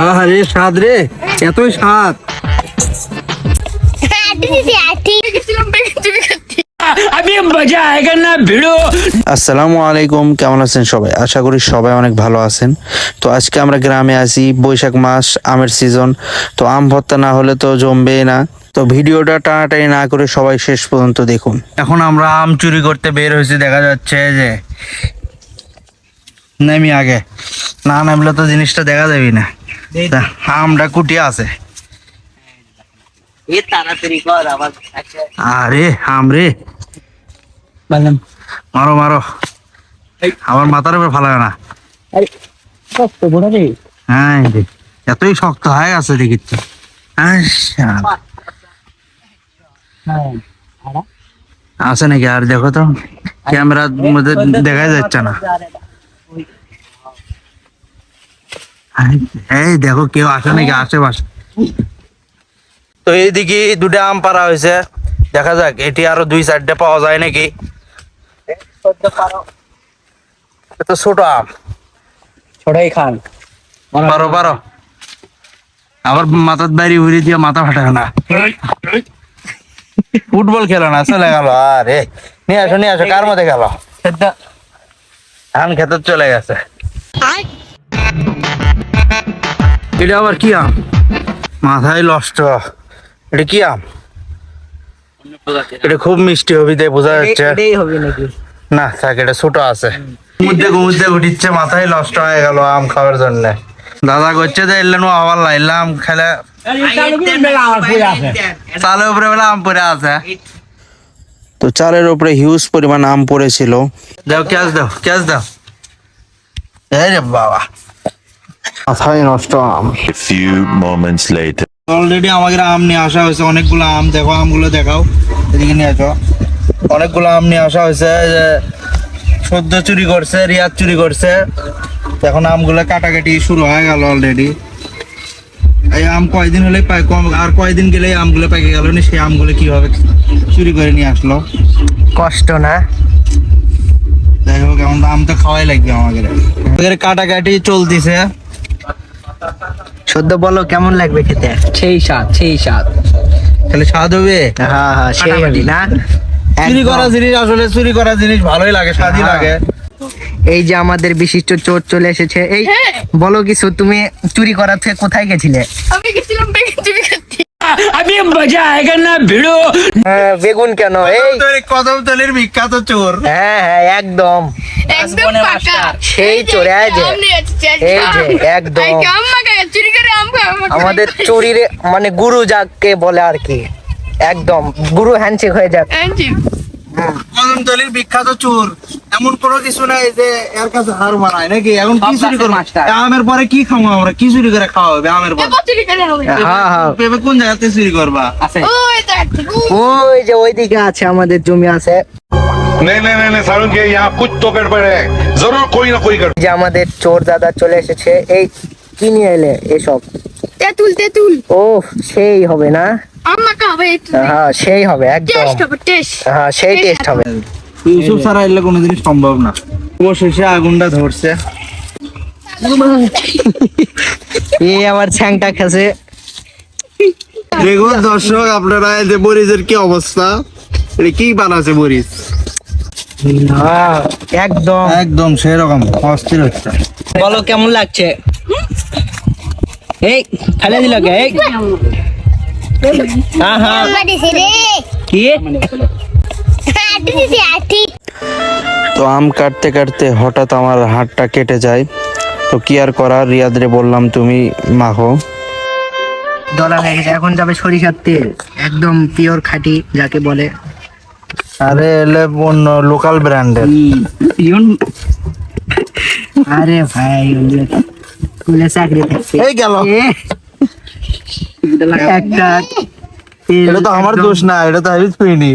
আরে স্বাদ রে। এতই স্বাদ। আসসালামু আলাইকুম কেমন আছেন সবাই? আশা করি সবাই অনেক ভালো আছেন। তো আজকে আমরা গ্রামে আছি বৈশাখ মাস আমের সিজন তো আম ভর্তা না হলে তো জমবেই না। তো ভিডিওটা টানাটানি না করে সবাই শেষ পর্যন্ত দেখুন। এখন আমরা আম চুরি করতে বের হয়েছি দেখা যাচ্ছে যে নেমি আগে। না নামলে তো জিনিসটা দেখা যাবে না। আমটা কুটি আছে। আরে রে। মারো মারো। আমার মাথার উপর না। হ্যাঁ এতই শক্ত হয়ে গেছে দেখি তো আচ্ছা, আছে নাকি? আর দেখো তো ক্যামেরার মধ্যে দেখা যাচ্ছে না। এই দেখো কেউ আসে নাকি আশেপাশে? তো এইদিকে দুটো আম পারা হয়েছে। দেখা যাক এটি আরও দুই চারটে পাওয়া যায় নাকি? তো ছোট আম। ছোটাই খান। পারো পারো। আবার মাথার বাইরে উড়ে দিয়ে মাথা ফাটায় না। ফুটবল খেলো না চলে গেল। আরে নিয়ে আসো নিয়ে আসো কার মধ্যে গেল? ধান খেতে চলে গেছে। এটা আবার কি আম? মাথায় এটা কি আম? এটা খুব মিষ্টি হবে তাই বোঝা যাচ্ছে। এটাই হবে নাকি? না থাক এটা ছোট আছে। মুদ্দে উঠিচ্ছে মাথায় নষ্ট হয়ে গেল আম খাওয়ার জন্য। দাদা করছে যে এলেন আবার লাইলাম খেলে। চালের উপরে বেলা আম পড়ে আছে। তো চালের উপরে হিউজ পরিমাণ আম পড়েছিল। দাও ক্যাশ দাও ক্যাশ দাও। এই রে বাবা। মাথায় নষ্ট আম। A few moments later. Already আমাদের আম নিয়ে আসা হয়েছে অনেকগুলো আম দেখো আমগুলো দেখাও এদিকে নিয়ে আসো। অনেকগুলো আম নিয়ে আসা হয়েছে যে সদ্য চুরি করছে রিয়াদ চুরি করছে। এখন আমগুলো কাটাকাটি শুরু হয়ে গেল অলরেডি এই আম কয়দিন হলে পাই কম আর কয়দিন গেলে এই আমগুলো পেকে গেল না সেই আমগুলো কীভাবে চুরি করে নিয়ে আসলো? কষ্ট না? যাই হোক এখন আম তো খাওয়াই লাগবে আমাদের। আমাদের কাটাকাটি চলতেছে। সদ্য বলো কেমন লাগবে খেতে? সেই স্বাদ সেই স্বাদ। তাহলে স্বাদ হবে? হ্যাঁ হ্যাঁ সেই না? চুরি করা জিনিস আসলে চুরি করা জিনিস ভালোই লাগে স্বাদই হ্যাঁ। লাগে। এই যে আমাদের বিশিষ্ট চোর চলে এসেছে। এই বলো কিছু তুমি চুরি করার থেকে কোথায় গেছিলে? আমি গেছিলাম বেগুন চুরি করতে হ্যাঁ, বেগুন কেন? এই। কদমতলির বিখ্যাত চোর। হ্যাঁ হ্যাঁ একদম। একদম পাকা। সেই চোর, এই যে। আম এই যে, একদম। আম আম। আমাদের চুরির মানে গুরু যাকে বলে আর কি। একদম গুরু হ্যান্ডশেক হয়ে যাক। কদমতলির বিখ্যাত চোর। এমন কোনো কিছু নাই যে এর কাছে হার মানায় নাকি? এখন কি চুরি করব? আমের পরে কি খাব আমরা? কি চুরি করে খাওয়া হবে আমের পরে? পেঁপে হ্যাঁ, হ্যাঁ। কোন জায়গাতে চুরি করবা? আছে। ওই যে ওইদিকে আছে আমাদের জমি আছে। আমাদের চোর দাদা চলে এসেছে এই কি নিয়ে এলে এসব? তেতুল তেতুল। ও সেই হবে না? হ্যাঁ সেই হবে একদম। হ্যাঁ সেই টেস্ট হবে। ইউসুফ ছাড়া এলে কোনো জিনিস সম্ভব না। অবশেষে আগুনটা ধরছে। এ আবার ছ্যাংটা খেছে। দেখুন দর্শক আপনারা এই যে মরিচের কি অবস্থা? এটা কি বানাচ্ছে মরিচ? একদম। একদম সেরকম অস্থির হচ্ছে। বলো কেমন লাগছে? এই ফেলে দিল কে? এই। হ্যাঁ হ্যাঁ। কি? তো আম কাটতে কাটতে হঠাৎ আমার হাতটা কেটে যায়। তো কি আর করার? রিয়াদরে বললাম তুমি মাখো। ডলার হয়ে গেছে। এখন যাবে সরিষার তেল একদম পিওর খাঁটি যাকে বলে। আরে এলে অন্য লোকাল ব্র্যান্ডের আরে ভাই স্কুলে চাকরি এই গেল। একটা এটা তো আমার দোষ না এটা তো আমি ছুঁইনি।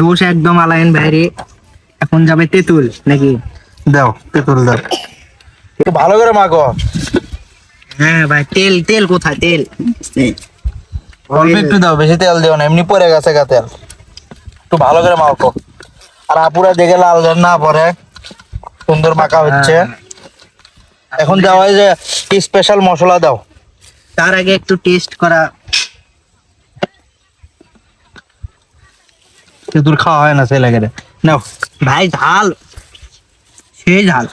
দোষ একদম আলাইন ভাইরে। এখন যাবে তেঁতুল নাকি? দাও তেঁতুল দাও। একটু ভালো করে মাখো। হ্যাঁ ভাই তেল তেল কোথায় তেল? অল্প একটু দাও বেশি তেল দিও না এমনি পড়ে গেছে গা তেল। একটু ভালো করে মাখো। আর আপুরা দেখে লাল যেন না পরে সুন্দর মাখা হচ্ছে। এখন দেওয়া হয় যে স্পেশাল মশলা দাও। তার আগে একটু টেস্ট করা তেঁতুল খাওয়া হয় না সেই লাগে নাও। ভাই ঝাল। সেই ঝাল।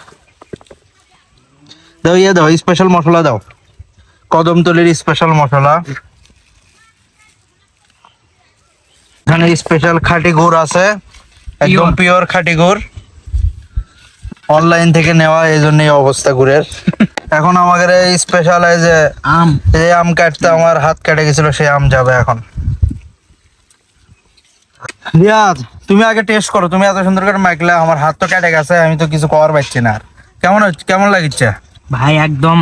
দাও ইয়ে দাও স্পেশাল মশলা দাও। কদমতলির স্পেশাল মশলা। এখানে স্পেশাল খাঁটি গুড় আছে। একদম পিওর খাঁটি গুড়। অনলাইন থেকে নেওয়া এই জন্য এই অবস্থা গুড়ের। এখন আমাদের এই স্পেশাল এই যে আম। এই আম কাটতে আমার হাত কেটে গেছিল সেই আম যাবে এখন। রিয়াজ তুমি আগে টেস্ট করো। তুমি এত সুন্দর করে মাইকলে আমার হাত তো কেটে গেছে আমি তো কিছু করার পাচ্ছি না আর। কেমন কেমন লাগিচ্ছে? ভাই একদম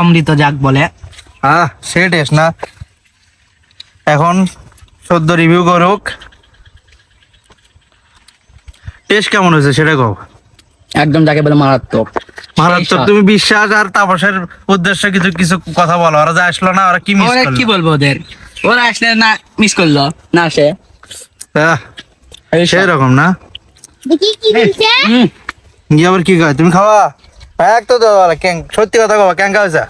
অমৃত যাক বলে। হ্যাঁ সে টেস্ট না। এখন সদ্য রিভিউ করুক। টেস্ট কেমন হয়েছে সেটা কও। একদম যাকে বলে মারাত্মক। মারাত্মক তুমি বিশ্বাস আর তাপসের উদ্দেশ্যে কিছু কিছু কথা বলো। ওরা যে আসলো না ওরা কি মিস ওরা কি বলব ওদের? ওরা আসলে না মিস করল না আসে। আহ, সেই রকম না? দেখি কি গিয়ে আবার কি কয়? তুমি খাওয়া? এক তো সত্যি কথা কবা কেঙ্কা হয়েছে?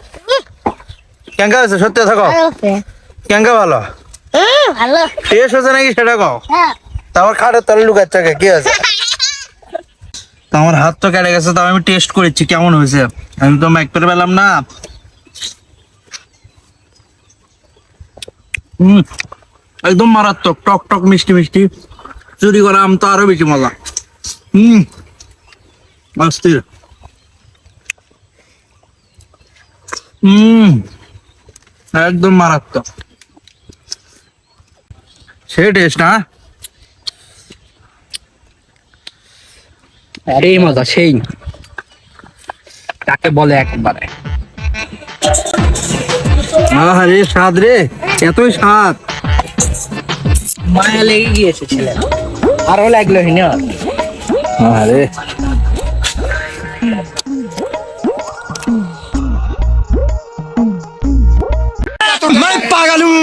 কেঙ্কা হয়েছে? সত্যি কথা কও? ভালো কেঙ্কা ভালো? টেস্ট হয়েছে নাকি সেটা কও? হ্যাঁ। তারপর খাটের তলে লুকাচ্ছে কে? তো আমার হাত তো কেটে গেছে তাও আমি টেস্ট করেছি কেমন হয়েছে? আমি তো ম্যাক করে পেলাম না। হুম একদম মারাত্মক টক টক মিষ্টি মিষ্টি। চুরি করা আম তো আরও বেশি মজা। হুম অস্থির হুম একদম মারাত্মক। সে টেস্ট হ্যাঁ? সেই মজা সেই। তাকে বলে একবারে? আরে স্বাদ রে এতই স্বাদ। মায়া লেগে গিয়েছে ছেলে আরও লাগল হিনে আরে। मैं पागल हूँ